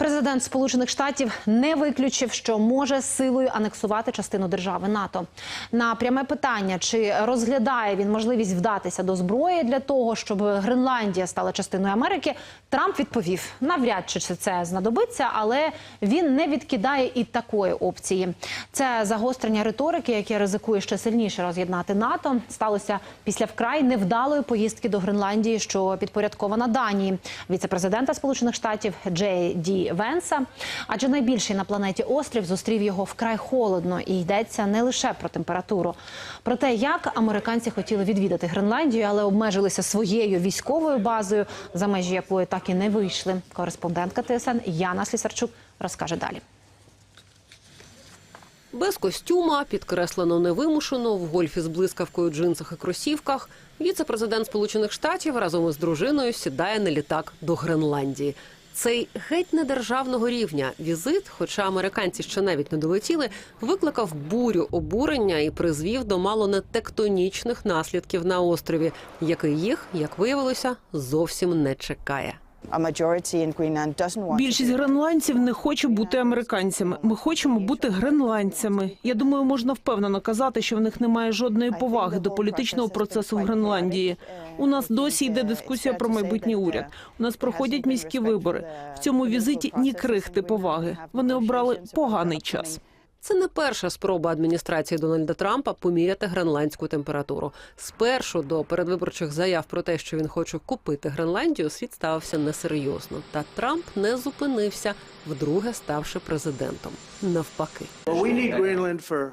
Президент Сполучених Штатів не виключив, що може силою анексувати частину держави НАТО. На пряме питання, чи розглядає він можливість вдатися до зброї для того, щоб Гренландія стала частиною Америки, Трамп відповів: навряд чи це знадобиться, але він не відкидає і такої опції. Це загострення риторики, яке ризикує ще сильніше роз'єднати НАТО, сталося після вкрай невдалої поїздки до Гренландії, що підпорядкована Данії, віце-президента Сполучених Штатів Джей Ді Венса. Адже найбільший на планеті острів зустрів його вкрай холодно, і йдеться не лише про температуру, про те, як американці хотіли відвідати Гренландію, але обмежилися своєю військовою базою, за межі якої так і не вийшли. Кореспондентка ТСН Яна Слісарчук розкаже далі. Без костюма, підкреслено невимушено, в гольфі з блискавкою, джинсах і кросівках, віце-президент Сполучених Штатів разом із дружиною сідає на літак до Гренландії. Цей геть недержавного рівня візит, хоча американці ще навіть не долетіли, викликав бурю обурення і призвів до мало не тектонічних наслідків на острові, який їх, як виявилося, зовсім не чекає. Більшість гренландців не хоче бути американцями. Ми хочемо бути гренландцями. Я думаю, можна впевнено казати, що в них немає жодної поваги до політичного процесу в Гренландії. У нас досі йде дискусія про майбутній уряд. У нас проходять міські вибори. В цьому візиті ні крихти поваги. Вони обрали поганий час. Це не перша спроба адміністрації Дональда Трампа поміряти гренландську температуру. Спершу до передвиборчих заяв про те, що він хоче купити Гренландію, світ ставився несерйозно. Та Трамп не зупинився, вдруге ставши президентом. Навпаки.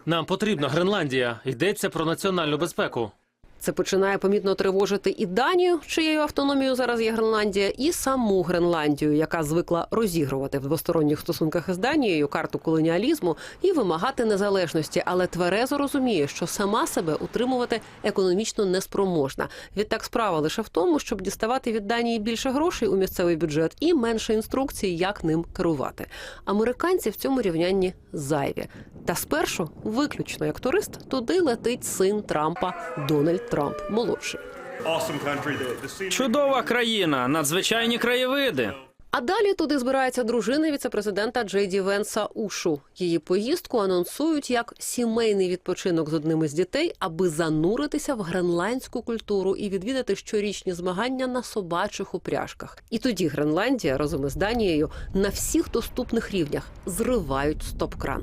Нам потрібна Гренландія. Йдеться про національну безпеку. Це починає помітно тривожити і Данію, чиєю автономією зараз є Гренландія, і саму Гренландію, яка звикла розігрувати в двосторонніх стосунках із Данією карту колоніалізму і вимагати незалежності, але тверезо розуміє, що сама себе утримувати економічно неспроможна. Відтак справа лише в тому, щоб діставати від Данії більше грошей у місцевий бюджет і менше інструкцій, як ним керувати. Американці в цьому рівнянні зайві. Та спершу, виключно як турист, туди летить син Трампа Дональд Трамп молодший. Чудова країна, надзвичайні краєвиди. А далі туди збирається дружина віцепрезидента Джей Ді Венса Ушу. Її поїздку анонсують як сімейний відпочинок з одним із дітей, аби зануритися в гренландську культуру і відвідати щорічні змагання на собачих упряжках. І тоді Гренландія разом із Данією на всіх доступних рівнях зривають стоп-кран.